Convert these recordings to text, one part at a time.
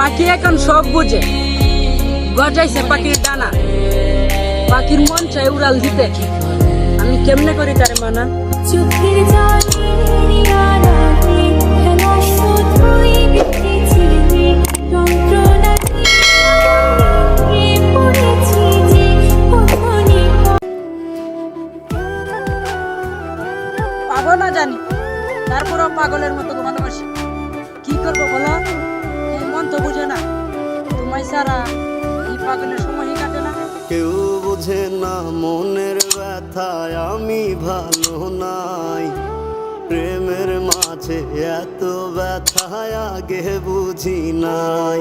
পাখি এখন সব বুঝে। গজাইছে পাখির ডানা। পাখির মন চাই উড়াল দিতে। আমি কেমনে করি তারে মানা? চোখের পাবো না জানি। তারপরও পাগলের মতো ভালোবাসি কি করব বলো? এই মন তো বুঝে না। তোমায় সারা এই পাগলের সময়ই কাটে না। কেউ বোঝে না মনের ব্যথায় আমি ভালো নাই। প্রেমের মাঝে এত ব্যথায় আগে বুঝি নাই।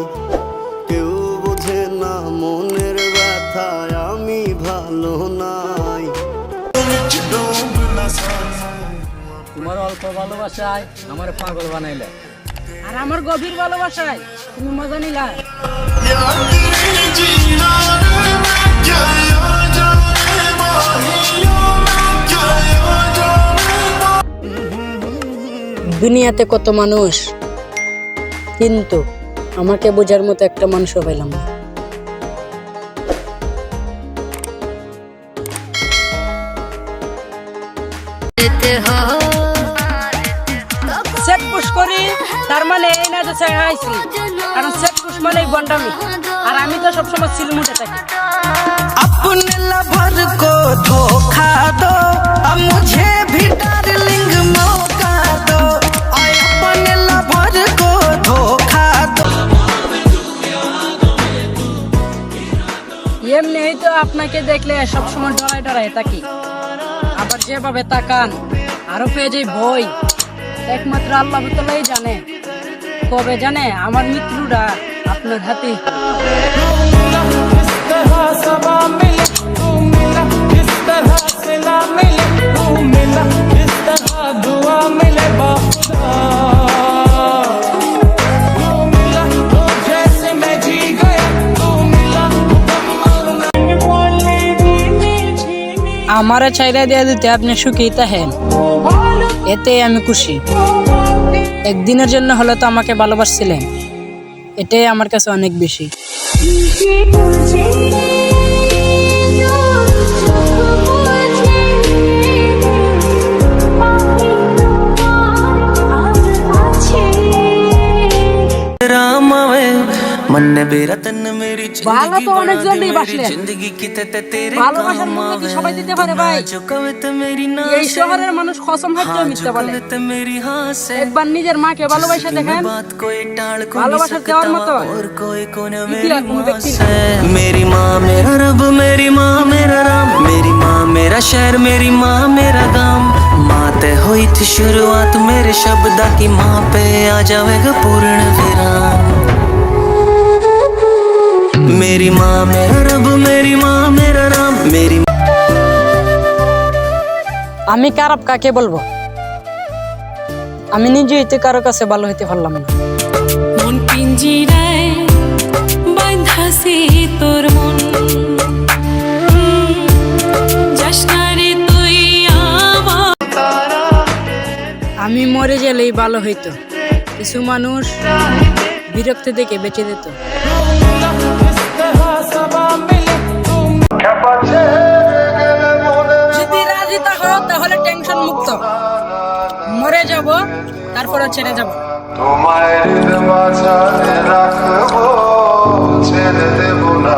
কেউ বোঝে না মনের ব্যথায় আমি ভালো নাই। তোমার অল্প ভালোবাসায় আমার পাগল বানাইলে। আর আমার গভীর ভালোবাসায় তুমি মজা নিলা। দুনিয়াতে কত মানুষ, কিন্তু আমাকে বোঝার মতো একটা মানুষও পাইলাম না। সেট পুশ করি তার মানে এই না যে ছেড়ে আইছি। কারণ সেট পুশ মানে বন্ডামি। আর আমি তো সবসময় সিলমুটে থাকি। আপন লাভার কো ধোখা দো মুঝে ভিটার লিঙ্গ মৌকা দো। আপন লাভার কো ধোখা দো। এমনি তো আপনাকে দেখলে সবসময় ডরাই ডরাই থাকি। আবার যেভাবে তাকান আরও পেয়ে যাই বই। একমাত্র আল্লাহ তালাই জানে। কবে জানে? আমার মৃত্যুটা আপনার হাতে আমারে চাইরা দিয়ে দিতে আপনি সুখী তাহেন এতে আমি খুশি। একদিনের জন্য হলে তো আমাকে ভালোবাসছিলেন। এটাই আমার কাছে অনেক বেশি। मन ने बेरा तन मेरी ভালো তো অনেক জলদি বাসলেন जिंदगी की ते ते तेरे ভালোবাসার মূল্য কি সবাই দিতে পারে ভাই जो कविता मेरी ना এই শহরের মানুষ কসম হাতে মিথ্যা বলে कविता मेरी हाँ से একবার নিজের মাকে ভালোবাসা দেখেন बात कोई टाल को ভালোবাসা দেওয়ার মতো और कोई कोने मेरी ইতিহাস কোনো माँ ব্যক্তি से मेरी माँ मेरा रब मेरी माँ मेरा राम मेरी माँ मेरा शहर मेरी माँ मेरा गांव माँ ते हुई थी शुरुआत मेरे शब्दा की माँ पे आ जाएगा पूर्ण विराम मेरी माँ मेरा रब मेरी माँ मेरा राम मेरी আমি খারাপ কাকে বলবো আমি নিজেই তো কারো কাছে ভালো হইতে পারলাম না মন পিঞ্জিরায় বাঁধাছে তোর মন যাস না রে তুই আমার আমি মরে গেলেই ভালো হইতো কিছু মানুষ বিরক্তি দেখে বেঁচে যেত। যদি রাজি থাকো তাহলে টেনশন মুক্ত। মরে যাব তারপরে ছেড়ে যাব। তোমায় রাখব ছেড়ে দেব না।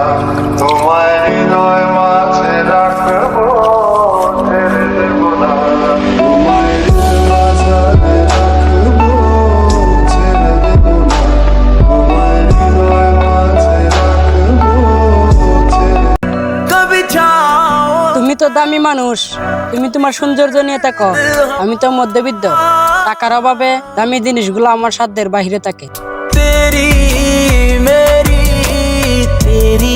তো দামি মানুষ। তুমি তোমার সৌন্দর্য নিয়ে থাকো। আমি তো মধ্যবিত্ত। টাকার অভাবে দামি জিনিসগুলো আমার সাধ্যের বাহিরে থাকে। তেরি, মেরি, তেরি।